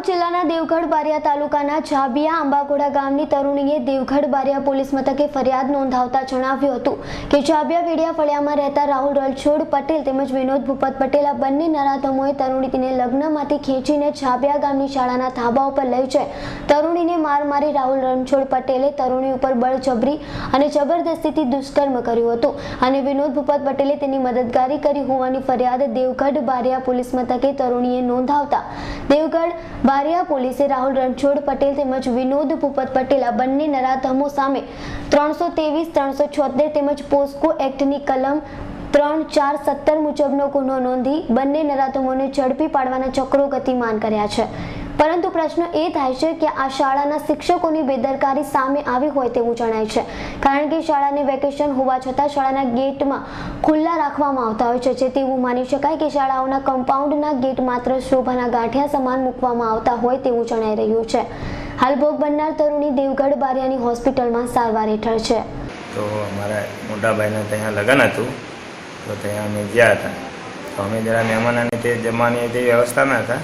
દાહોદ જિલ્લાના દેવગઢ બારિયા તાલુકાના જાબિયા આંબાકોડા ગામની તરુણીએ દેવગઢ બારિયા પોલીસ મથકે ફરિયાદ નોંધાવતા જણાવ્યું હતું કે જાબિયા વેડિયા ફળિયામાં રહેતા રાહુલ રણછોડ પટેલ તેમજ વિનોદ ભૂપત પટેલ આ બંને નરાધમોએ તરુણીને લગ્નમાંથી ખેંચીને જાબિયા ગામની શાળાના ધાબા ઉપર લઈ જઈ તરુણીને માર મારી રાહુલ રણછોડ પટેલે તરુણી ઉપર બળજબરી અને જબરદસ્તીથી દુષ્કર્મ કર્યું હતું અને વિનોદ ભૂપત પટેલે તેની મદદગારી કરી હોવાની ફરિયાદ દેવગઢ બારિયા પોલીસ મથકે તરુણીએ નોંધાવતા દેવગઢ બારિયા પોલીસે રાહુલ રણછોડ પટેલ તેમજ વિનોદ ભૂપત પટેલ આ બંને નરાધમો સામે ત્રણસો ત્રેવીસ, ત્રણસો છોતેર તેમજ પોસ્કો એક્ટની કલમ ત્રણ ચાર સત્તર મુજબનો ગુનો નોંધી બંને નરાધમોને ઝડપી પાડવાના ચક્રો ગતિમાન કર્યા છે. પરંતુ પ્રશ્ન એ થાય છે કે આ શાળાના શિક્ષકોની બેદરકારી સામે આવી હોય તેવું જણાય છે. કારણ કે શાળાને વેકેશન હોવા છતાં શાળાના ગેટમાં ખુલ્લા રાખવામાં આવતા હોય છે. જેથી એવું માની શકાય કે શાળાઓના કમ્પાઉન્ડના ગેટ માત્ર શોભાના ગાંઠિયા સમાન મૂકવામાં આવતા હોય તેવું જણાઈ રહ્યું છે. હાલ ભોગ બનનાર તરુણી દેવગઢ બારિયાની હોસ્પિટલમાં સારવાર હેઠળ છે. તો અમારા મોટાભાઈના ત્યાં લગ્ન હતું. તો ત્યાં અમે ગયા હતા. તો અમે જરા મહેમાનોને તે જમવાની તે વ્યવસ્થામાં હતા.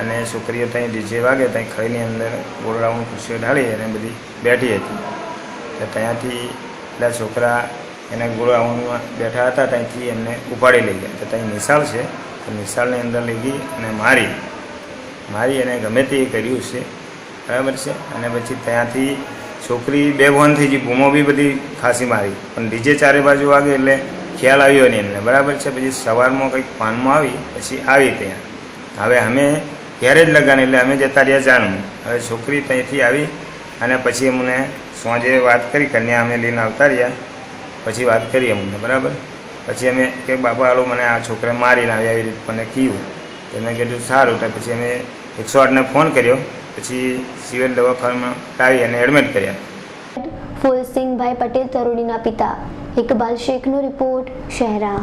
અને છોકરીઓ ત્યાં ડીજે વાગે ત્યાં ખરીની અંદર ગોળ રાઉન્ડ ખુરશીઓ ઢાળી અને બધી બેઠી હતી. તો ત્યાંથી પેલા છોકરા એના ગોળ રાઉન્ડમાં બેઠા હતા, ત્યાંથી એમને ઉપાડી લઈ ગયા. તો ત્યાં નિશાળ છે, તો નિશાળની અંદર લઈ ગઈ અને મારી. મારી અને ગમે તે કર્યું છે, બરાબર છે? અને પછી ત્યાંથી છોકરી બે ભવન થઈ ગઈ, બૂમો બી બધી ખાંસી મારી. પણ ડીજે ચારે બાજુ વાગે એટલે ખ્યાલ આવ્યો નહીં એમને, બરાબર છે? પછી સવારમાં કંઈક પાનમાં આવી, પછી આવી ત્યાં. હવે અમે ઘેરે જ લગાને, એટલે અમે જતા રહ્યા જાણવું હવે છોકરી ત્યાંથી આવી અને પછી અમને સાંજે વાત કરી કન્યા અમે લઈને આવતા રહ્યા. પછી વાત કરી અમને, બરાબર? પછી અમે કે, બાપા, હાલો, મને આ છોકરા મારીને આવી આવી રીતે મને કીધું. તો મેં કીધું, સારું. તો પછી અમે એકસો આઠને ફોન કર્યો. પછી સિવિલ દવાખાનામાં લાવી અને એડમિટ કર્યા. ફૂલસિંહભાઈ પટેલ તરુણીના પિતા. ઇકબાલ શેખનો રિપોર્ટ, શહેરા.